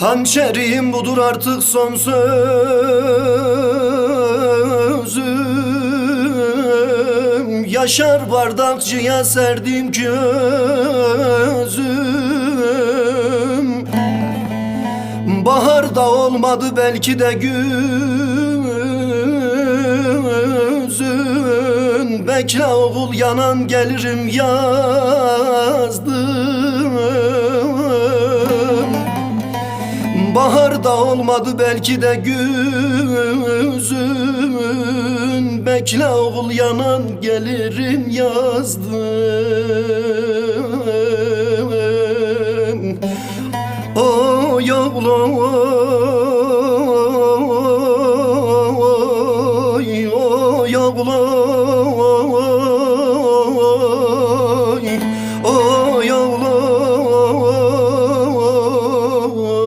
Hançerim budur artık son sözüm. Yaşar bardakçıya serdim gözüm. Bahar da olmadı belki de güzün Bekle oğul yanan gelirim yazdım Baharda olmadı belki de güzün. Bekle oğul yanan gelirim yazdım Oy oğlum oy oy oğlum